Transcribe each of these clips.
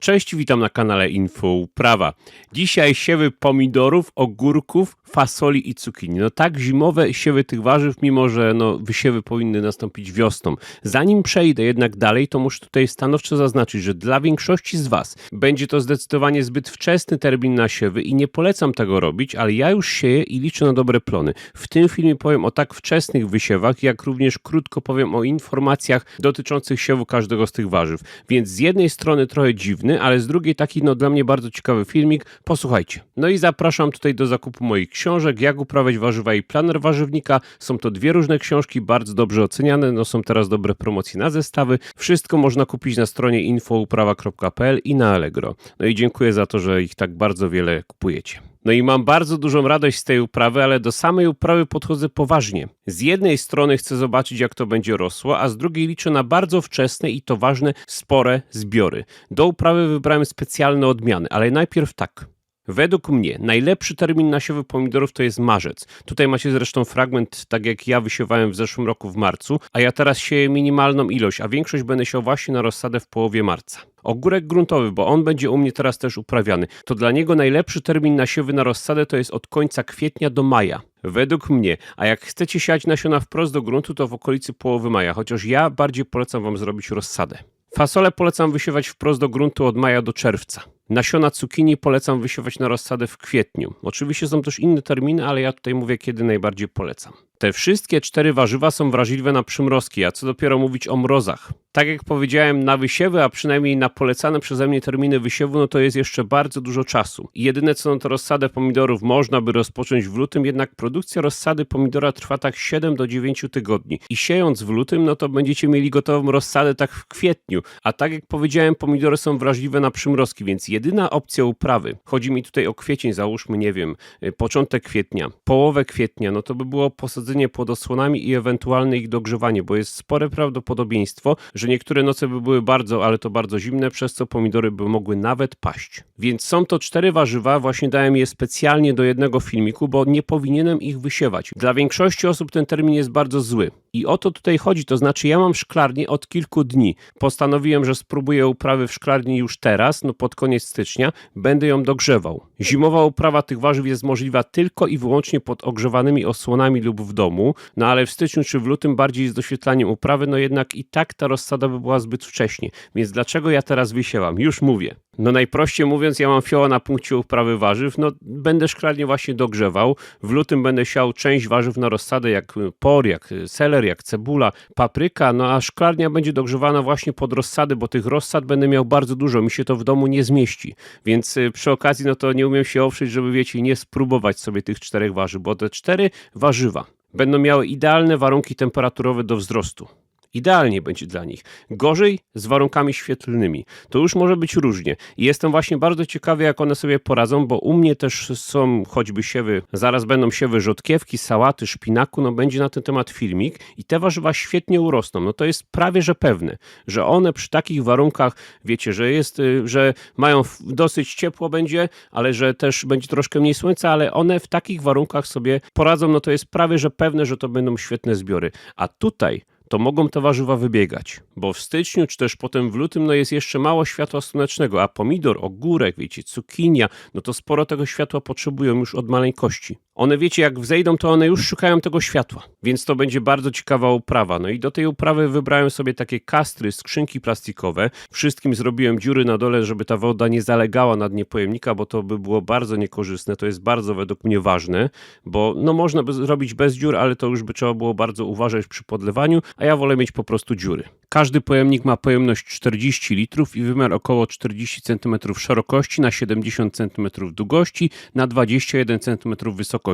Cześć, witam na kanale Info Uprawa. Dzisiaj siewy pomidorów, ogórków, fasoli i cukinii. No tak, zimowe siewy tych warzyw, mimo że no, wysiewy powinny nastąpić wiosną. Zanim przejdę jednak dalej, to muszę tutaj stanowczo zaznaczyć, że dla większości z Was będzie to zdecydowanie zbyt wczesny termin na siewy i nie polecam tego robić, ale ja już sieję i liczę na dobre plony. W tym filmie powiem o tak wczesnych wysiewach, jak również krótko powiem o informacjach dotyczących siewu każdego z tych warzyw. Więc z jednej strony trochę dziwny, ale z drugiej taki no dla mnie bardzo ciekawy filmik. Posłuchajcie. No i zapraszam tutaj do zakupu moich książek, jak uprawiać warzywa i planer warzywnika. Są to dwie różne książki, bardzo dobrze oceniane, no są teraz dobre promocje na zestawy. Wszystko można kupić na stronie infouprawa.pl i na Allegro. No i dziękuję za to, że ich tak bardzo wiele kupujecie. No i mam bardzo dużą radość z tej uprawy, ale do samej uprawy podchodzę poważnie. Z jednej strony chcę zobaczyć, jak to będzie rosło, a z drugiej liczę na bardzo wczesne i to ważne, spore zbiory. Do uprawy wybrałem specjalne odmiany, ale najpierw tak. Według mnie najlepszy termin na siewy pomidorów to jest marzec. Tutaj macie zresztą fragment, tak jak ja wysiewałem w zeszłym roku w marcu, a ja teraz sieję minimalną ilość, a większość będę siał właśnie na rozsadę w połowie marca. Ogórek gruntowy, bo on będzie u mnie teraz też uprawiany. To dla niego najlepszy termin na siewy na rozsadę to jest od końca kwietnia do maja. Według mnie, a jak chcecie siać nasiona wprost do gruntu, to w okolicy połowy maja, chociaż ja bardziej polecam Wam zrobić rozsadę. Fasolę polecam wysiewać wprost do gruntu od maja do czerwca. Nasiona cukinii polecam wysiewać na rozsadę w kwietniu. Oczywiście są też inne terminy, ale ja tutaj mówię, kiedy najbardziej polecam. Te wszystkie cztery warzywa są wrażliwe na przymrozki, a co dopiero mówić o mrozach. Tak jak powiedziałem, na wysiewy, a przynajmniej na polecane przeze mnie terminy wysiewu, no to jest jeszcze bardzo dużo czasu. Jedyne co no to rozsadę pomidorów można by rozpocząć w lutym, jednak produkcja rozsady pomidora trwa tak 7 do 9 tygodni. I siejąc w lutym, no to będziecie mieli gotową rozsadę tak w kwietniu. A tak jak powiedziałem, pomidory są wrażliwe na przymrozki, więc jedyna opcja uprawy, chodzi mi tutaj o kwiecień, załóżmy, nie wiem, y, początek kwietnia, połowę kwietnia, no to by było posadzenie pod osłonami i ewentualne ich dogrzewanie, bo jest spore prawdopodobieństwo, że niektóre noce by były bardzo, ale to bardzo zimne, przez co pomidory by mogły nawet paść. Więc są to cztery warzywa, właśnie dałem je specjalnie do jednego filmiku, bo nie powinienem ich wysiewać. Dla większości osób ten termin jest bardzo zły. I o to tutaj chodzi, to znaczy ja mam szklarnię od kilku dni. Postanowiłem, że spróbuję uprawy w szklarni już teraz, no pod koniec stycznia, będę ją dogrzewał. Zimowa uprawa tych warzyw jest możliwa tylko i wyłącznie pod ogrzewanymi osłonami lub w domu, no ale w styczniu czy w lutym bardziej z doświetlaniem uprawy, no jednak i tak ta rozsada by była zbyt wcześnie. Więc dlaczego ja teraz wysiewam? Już mówię. No najprościej mówiąc, ja mam fioła na punkcie uprawy warzyw, no będę szklarnię właśnie dogrzewał. W lutym będę siał część warzyw na rozsadę, jak por, jak seler, jak cebula, papryka, no a szklarnia będzie dogrzewana właśnie pod rozsady, bo tych rozsad będę miał bardzo dużo, mi się to w domu nie zmieści. Więc y, przy okazji, no to nie umiem się oprzeć, żeby wiecie, nie spróbować sobie tych czterech warzyw, bo te cztery warzywa będą miały idealne warunki temperaturowe do wzrostu. Idealnie będzie dla nich. Gorzej z warunkami świetlnymi. To już może być różnie. I jestem właśnie bardzo ciekawy, jak one sobie poradzą, bo u mnie też są choćby siewy, zaraz będą siewy rzodkiewki, sałaty, szpinaku, no będzie na ten temat filmik i te warzywa świetnie urosną. No to jest prawie, że pewne, że one przy takich warunkach, wiecie, że jest, y, że mają dosyć ciepło będzie, ale że też będzie troszkę mniej słońca, ale one w takich warunkach sobie poradzą, no to jest prawie, że pewne, że to będą świetne zbiory. A tutaj to mogą te warzywa wybiegać, bo w styczniu czy też potem w lutym no jest jeszcze mało światła słonecznego, a pomidor, ogórek, wiecie, cukinia, no to sporo tego światła potrzebują już od maleńkości. One wiecie, jak wzejdą, to one już szukają tego światła, więc to będzie bardzo ciekawa uprawa. No i do tej uprawy wybrałem sobie takie kastry, skrzynki plastikowe. Wszystkim zrobiłem dziury na dole, żeby ta woda nie zalegała na dnie pojemnika, bo to by było bardzo niekorzystne. To jest bardzo według mnie ważne, bo no można by zrobić bez dziur, ale to już by trzeba było bardzo uważać przy podlewaniu, a ja wolę mieć po prostu dziury. Każdy pojemnik ma pojemność 40 litrów i wymiar około 40 cm szerokości na 70 cm długości na 21 cm wysokości,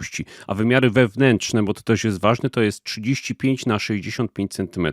a wymiary wewnętrzne, bo to też jest ważne, to jest 35 na 65 cm.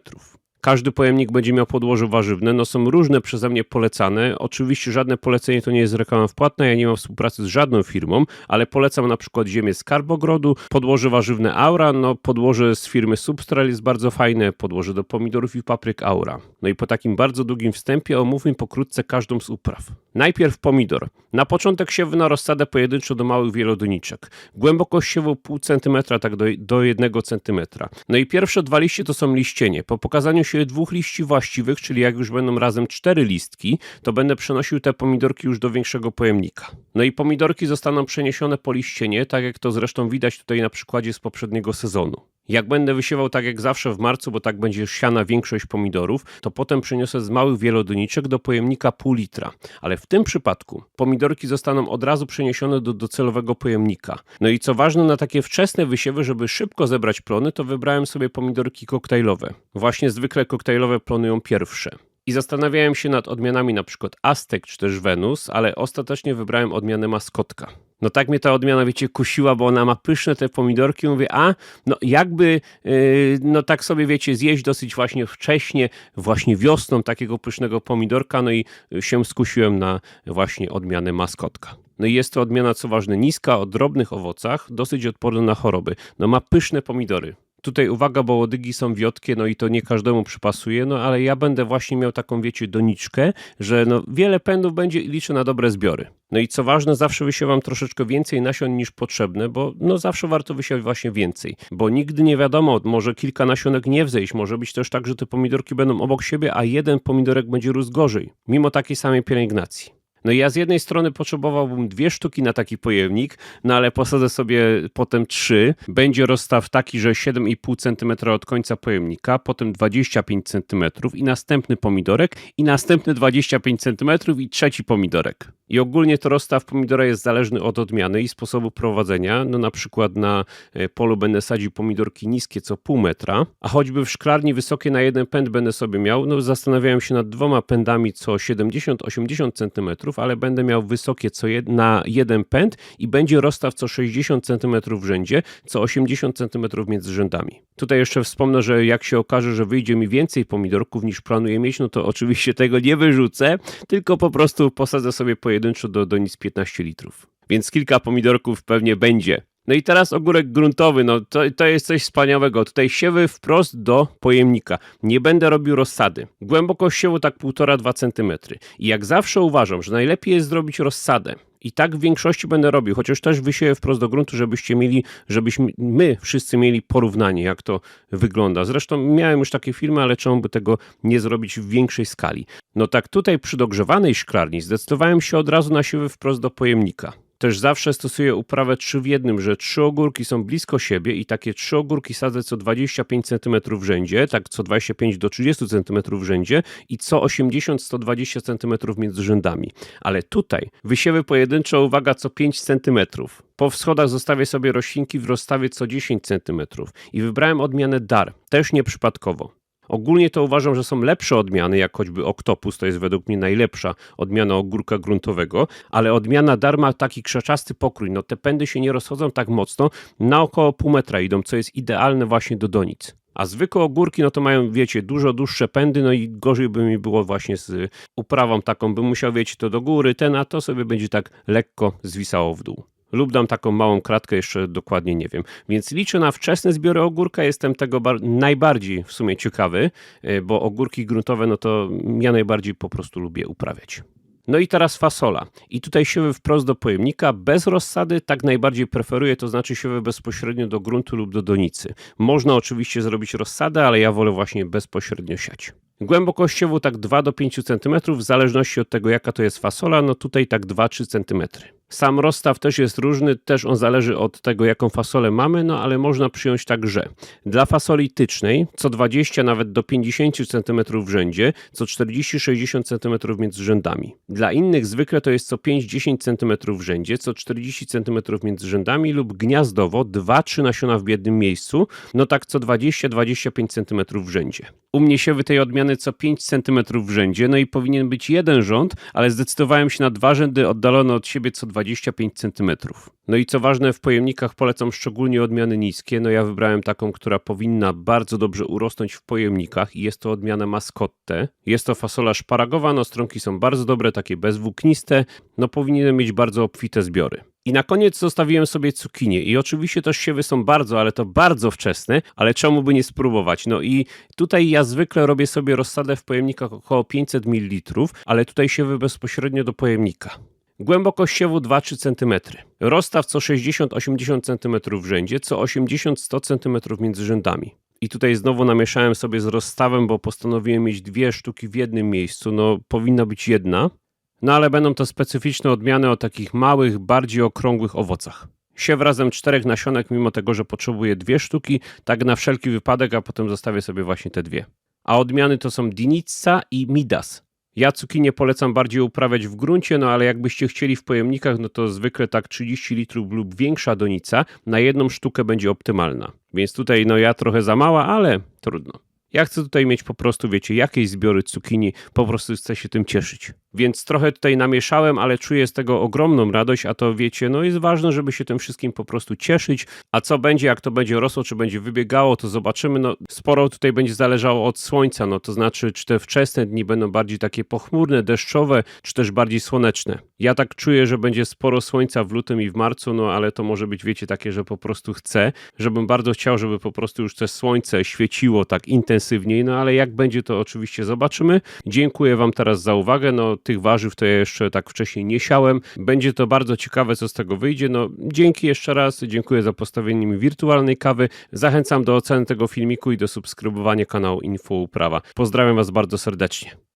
Każdy pojemnik będzie miał podłoże warzywne, no są różne przeze mnie polecane. Oczywiście żadne polecenie to nie jest reklama wpłatna, ja nie mam współpracy z żadną firmą, ale polecam na przykład ziemię z Karbogrodu, podłoże warzywne Aura, no podłoże z firmy Substral jest bardzo fajne, podłoże do pomidorów i papryk Aura. No i po takim bardzo długim wstępie omówmy pokrótce każdą z upraw. Najpierw pomidor. Na początek siewy na rozsadę pojedynczo do małych wielodoniczek. Głębokość siewu pół centymetra, tak do, do jednego centymetra. No i pierwsze dwa liście to są liścienie. Po pokazaniu czasie dwóch liści właściwych, czyli jak już będą razem cztery listki, to będę przenosił te pomidorki już do większego pojemnika. No i pomidorki zostaną przeniesione po liścienie, tak jak to zresztą widać tutaj na przykładzie z poprzedniego sezonu. Jak będę wysiewał tak jak zawsze w marcu, bo tak będzie siana większość pomidorów, to potem przeniosę z małych wielodoniczek do pojemnika pół litra. Ale w tym przypadku pomidorki zostaną od razu przeniesione do docelowego pojemnika. No i co ważne, na takie wczesne wysiewy, żeby szybko zebrać plony, to wybrałem sobie pomidorki koktajlowe. Właśnie zwykle koktajlowe plonują pierwsze. I zastanawiałem się nad odmianami na przykład Aztek czy też Wenus, ale ostatecznie wybrałem odmianę maskotka. No tak mnie ta odmiana, wiecie, kusiła, bo ona ma pyszne te pomidorki. Mówię, a no jakby, yy, no tak sobie, wiecie, zjeść dosyć właśnie wcześnie, właśnie wiosną takiego pysznego pomidorka, no i się skusiłem na właśnie odmianę maskotka. No i jest to odmiana, co ważne, niska, o drobnych owocach, dosyć odporna na choroby. No ma pyszne pomidory. Tutaj uwaga, bo łodygi są wiotkie, no i to nie każdemu przypasuje, no ale ja będę właśnie miał taką, wiecie, doniczkę, że no wiele pędów będzie i liczę na dobre zbiory. No i co ważne, zawsze wysiewam troszeczkę więcej nasion niż potrzebne, bo no zawsze warto wysiewać właśnie więcej, bo nigdy nie wiadomo, może kilka nasionek nie wzejść, może być też tak, że te pomidorki będą obok siebie, a jeden pomidorek będzie rósł gorzej, mimo takiej samej pielęgnacji. No ja z jednej strony potrzebowałbym dwie sztuki na taki pojemnik, no ale posadzę sobie potem trzy. Będzie rozstaw taki, że 7,5 cm od końca pojemnika, potem 25 cm i następny pomidorek i następny 25 cm i trzeci pomidorek. I ogólnie to rozstaw pomidora jest zależny od odmiany i sposobu prowadzenia. No na przykład na e, polu będę sadził pomidorki niskie co pół metra, a choćby w szklarni wysokie na jeden pęd będę sobie miał, no zastanawiałem się nad dwoma pędami co 70-80 cm, ale będę miał wysokie co jed na jeden pęd i będzie rozstaw co 60 cm w rzędzie, co 80 cm między rzędami. Tutaj jeszcze wspomnę, że jak się okaże, że wyjdzie mi więcej pomidorków niż planuję mieć, no to oczywiście tego nie wyrzucę, tylko po prostu posadzę sobie pojedynczo do donic 15 litrów. Więc kilka pomidorków pewnie będzie. No i teraz ogórek gruntowy, no to, to jest coś wspaniałego. Tutaj siewy wprost do pojemnika. Nie będę robił rozsady. Głębokość siewu tak 1,5-2 cm. I jak zawsze uważam, że najlepiej jest zrobić rozsadę. I tak w większości będę robił, chociaż też wysieję wprost do gruntu, żebyście mieli, żebyśmy my wszyscy mieli porównanie, jak to wygląda. Zresztą miałem już takie filmy, ale czemu by tego nie zrobić w większej skali? No tak tutaj przy dogrzewanej szklarni zdecydowałem się od razu na siły wprost do pojemnika. Też zawsze stosuję uprawę 3 w jednym, że trzy ogórki są blisko siebie i takie trzy ogórki sadzę co 25 cm w rzędzie, tak co 25 do 30 cm w rzędzie i co 80-120 cm między rzędami. Ale tutaj wysiewy pojedynczo, uwaga, co 5 cm. Po wschodach zostawię sobie roślinki w rozstawie co 10 cm i wybrałem odmianę dar, też nieprzypadkowo. Ogólnie to uważam, że są lepsze odmiany, jak choćby Octopus, to jest według mnie najlepsza odmiana ogórka gruntowego, ale odmiana Darma taki krzaczasty pokrój, no te pędy się nie rozchodzą tak mocno, na około pół metra idą, co jest idealne właśnie do donic. A zwykłe ogórki, no to mają, wiecie, dużo dłuższe pędy, no i gorzej by mi było właśnie z uprawą taką, bym musiał, wiecie, to do góry, ten, a to sobie będzie tak lekko zwisało w dół lub dam taką małą kratkę, jeszcze dokładnie nie wiem. Więc liczę na wczesne zbiory ogórka, jestem tego najbardziej w sumie ciekawy, e, bo ogórki gruntowe, no to ja najbardziej po prostu lubię uprawiać. No i teraz fasola. I tutaj siewy wprost do pojemnika, bez rozsady, tak najbardziej preferuję, to znaczy siewy bezpośrednio do gruntu lub do donicy. Można oczywiście zrobić rozsadę, ale ja wolę właśnie bezpośrednio siać. Głębokość siewu tak 2 do 5 cm, w zależności od tego jaka to jest fasola, no tutaj tak 2-3 cm. Sam rozstaw też jest różny, też on zależy od tego, jaką fasolę mamy, no ale można przyjąć tak, że dla fasoli tycznej co 20 nawet do 50 cm w rzędzie, co 40-60 cm między rzędami. Dla innych zwykle to jest co 5-10 cm w rzędzie, co 40 cm między rzędami lub gniazdowo 2-3 nasiona w jednym miejscu, no tak co 20-25 cm w rzędzie. U mnie siewy tej odmiany co 5 cm w rzędzie, no i powinien być jeden rząd, ale zdecydowałem się na dwa rzędy oddalone od siebie co 25 cm. No i co ważne, w pojemnikach polecam szczególnie odmiany niskie. No ja wybrałem taką, która powinna bardzo dobrze urosnąć w pojemnikach i jest to odmiana Mascotte. Jest to fasola szparagowa, no stronki są bardzo dobre, takie bezwłókniste, no powinien mieć bardzo obfite zbiory. I na koniec zostawiłem sobie cukinię. I oczywiście też siewy są bardzo, ale to bardzo wczesne, ale czemu by nie spróbować? No i tutaj ja zwykle robię sobie rozsadę w pojemnikach około 500 ml, ale tutaj siewy bezpośrednio do pojemnika. Głębokość siewu 2-3 cm. Rozstaw co 60-80 cm w rzędzie, co 80-100 cm między rzędami. I tutaj znowu namieszałem sobie z rozstawem, bo postanowiłem mieć dwie sztuki w jednym miejscu. No, powinna być jedna. No ale będą to specyficzne odmiany o takich małych, bardziej okrągłych owocach. Siew razem czterech nasionek, mimo tego, że potrzebuję dwie sztuki, tak na wszelki wypadek, a potem zostawię sobie właśnie te dwie. A odmiany to są Dinica i Midas. Ja cukinię polecam bardziej uprawiać w gruncie, no ale jakbyście chcieli w pojemnikach, no to zwykle tak 30 litrów lub większa donica na jedną sztukę będzie optymalna. Więc tutaj no ja trochę za mała, ale trudno. Ja chcę tutaj mieć po prostu, wiecie, jakieś zbiory cukinii, po prostu chcę się tym cieszyć. Więc trochę tutaj namieszałem, ale czuję z tego ogromną radość, a to wiecie, no jest ważne, żeby się tym wszystkim po prostu cieszyć. A co będzie, jak to będzie rosło, czy będzie wybiegało, to zobaczymy. No sporo tutaj będzie zależało od słońca, no to znaczy, czy te wczesne dni będą bardziej takie pochmurne, deszczowe, czy też bardziej słoneczne. Ja tak czuję, że będzie sporo słońca w lutym i w marcu, no ale to może być, wiecie, takie, że po prostu chcę, żebym bardzo chciał, żeby po prostu już te słońce świeciło tak intensywniej, no ale jak będzie, to oczywiście zobaczymy. Dziękuję Wam teraz za uwagę, no tych warzyw to ja jeszcze tak wcześniej nie siałem. Będzie to bardzo ciekawe, co z tego wyjdzie. No dzięki jeszcze raz, dziękuję za postawienie mi wirtualnej kawy. Zachęcam do oceny tego filmiku i do subskrybowania kanału Info Uprawa. Pozdrawiam Was bardzo serdecznie.